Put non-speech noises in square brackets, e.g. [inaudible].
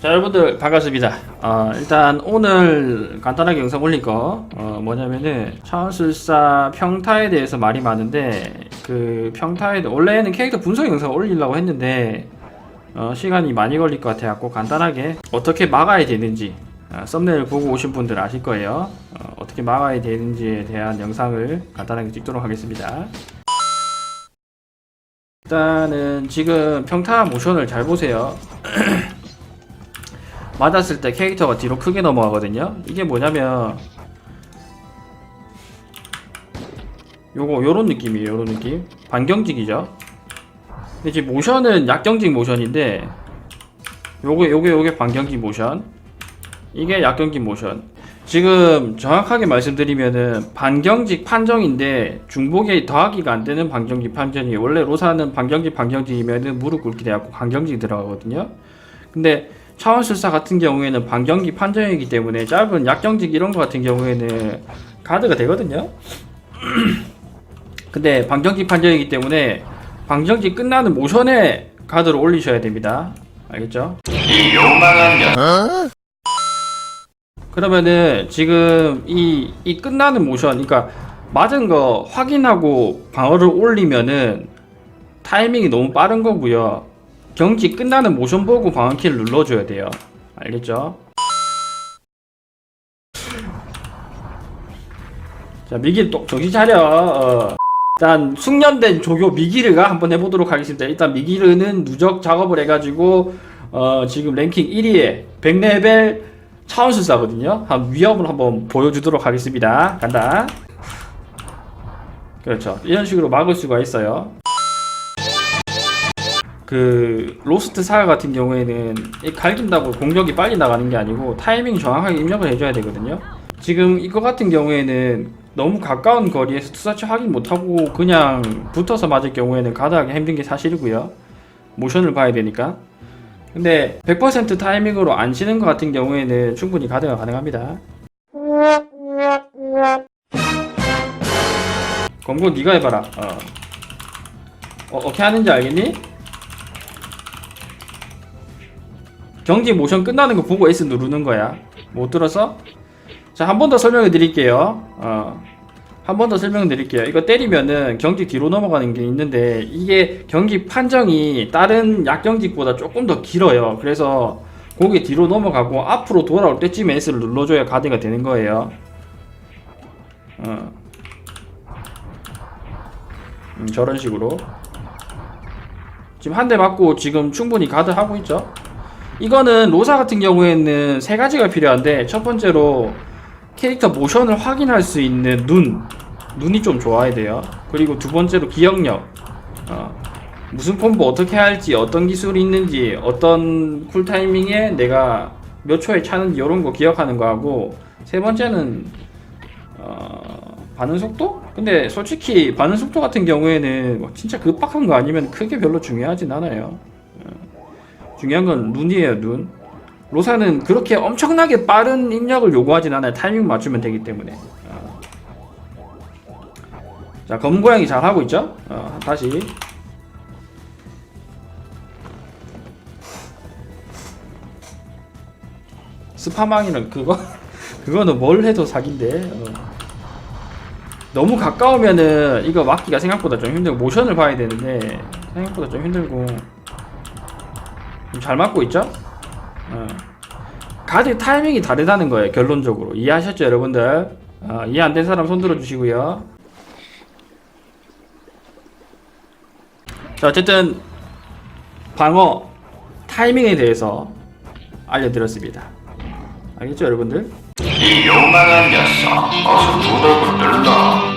자 여러분들 반갑습니다. 어, 일단 오늘 간단하게 영상 올릴 거 어, 뭐냐면은 차원술사 평타에 대해서 말이 많은데 그 평타에 원래는 캐릭터 분석 영상 올리려고 했는데 어, 시간이 많이 걸릴 것 같아갖고 간단하게 어떻게 막아야 되는지 어, 썸네일 보고 오신 분들 아실 거예요. 어, 어떻게 막아야 되는지에 대한 영상을 간단하게 찍도록 하겠습니다. 일단은 지금 평타 모션을 잘 보세요. [clears throat] 맞았을 때 캐릭터가 뒤로 크게 넘어가거든요. 이게 뭐냐면 요거 요런 느낌이에요. 요런 느낌. 반경직이죠. 근데 지금 모션은 약경직 모션인데 요게 요게 요게 반경직 모션. 이게 약경직 모션. 지금 정확하게 말씀드리면은 반경직 판정인데 중복에 더하기가 안 되는 반경직 판정이 원래 로사는 반경직 반경직이면은 무릎 꿇기 돼갖고 반경직이 들어가거든요. 근데 차원술사 같은 경우에는 반경기 판정이기 때문에 짧은 약경직 이런 거 같은 경우에는 가드가 되거든요. [clears throat] 근데 반경직 판정이기 때문에 반경직 끝나는 모션에 가드를 올리셔야 됩니다. 알겠죠? 이 요망한 년 그러면은 지금 이, 이 끝나는 모션, 그러니까 맞은 거 확인하고 방어를 올리면은 타이밍이 너무 빠른 거고요. 경기 끝나는 모션 보고 방어키를 눌러줘야 돼요. 알겠죠? 자, 미길 또 정신 차려. 어. 일단 숙련된 조교 미기르가 한번 해보도록 하겠습니다. 일단 미기르는 누적 작업을 해가지고 어, 지금 랭킹 1위에 100레벨 차원술사거든요. 한 위협을 한번 보여주도록 하겠습니다. 간다. 그렇죠. 이런 식으로 막을 수가 있어요. 그 로스트 사가 같은 경우에는 이 갈긴다고 공격이 빨리 나가는 게 아니고 타이밍 정확하게 입력을 해줘야 되거든요. 지금 이거 같은 경우에는 너무 가까운 거리에서 투사치 확인 못하고 그냥 붙어서 맞을 경우에는 가드하기 힘든 게 사실이고요. 모션을 봐야 되니까. 근데 100% 타이밍으로 안 치는 것 같은 경우에는 충분히 가드가 가능합니다. 검고 네가 해봐라. 어. 어, 어떻게 하는지 알겠니? 경기 모션 끝나는 거 보고 S 누르는 거야. 못 들었어? 자, 한 번 더 설명해 드릴게요. 어. 한 번 더 설명 드릴게요. 이거 때리면은 경기 뒤로 넘어가는 게 있는데 이게 경기 판정이 다른 약경직보다 조금 더 길어요. 그래서 거기 뒤로 넘어가고 앞으로 돌아올 때쯤에 S를 눌러줘야 가드가 되는 거예요. 어. 음, 저런 식으로. 지금 한 대 맞고 지금 충분히 가드 하고 있죠. 이거는 로사 같은 경우에는 세 가지가 필요한데 첫 번째로 캐릭터 모션을 확인할 수 있는 눈. 눈이 좀 좋아야 돼요. 그리고 두 번째로 기억력. 어, 무슨 콤보 어떻게 할지 어떤 기술이 있는지 어떤 쿨타이밍에 내가 몇 초에 차는지 이런 거 기억하는 거 하고 세 번째는 어, 반응 속도? 근데 솔직히 반응 속도 같은 경우에는 뭐 진짜 급박한 거 아니면 크게 별로 중요하진 않아요. 어, 중요한 건 눈이에요 눈 로사는 그렇게 엄청나게 빠른 입력을 요구하진 않아요. 타이밍 맞추면 되기 때문에. 어. 자, 검고양이 잘 하고 있죠? 어, 다시. 스파망이는 그거 [laughs] 그거는 뭘 해도 사기인데. 어. 너무 가까우면은 이거 막기가 생각보다 좀 힘들고 모션을 봐야 되는데 생각보다 좀 힘들고 좀 잘 맞고 있죠? 어. 가드 타이밍이 다르다는 거예요 결론적으로. 이해하셨죠 여러분들? 어, 이해 안 된 사람 손 들어 주시고요. 자 어쨌든 방어 타이밍에 대해서 알려드렸습니다. 알겠죠 여러분들? 이 요망한 녀석 어서 구독을 눌러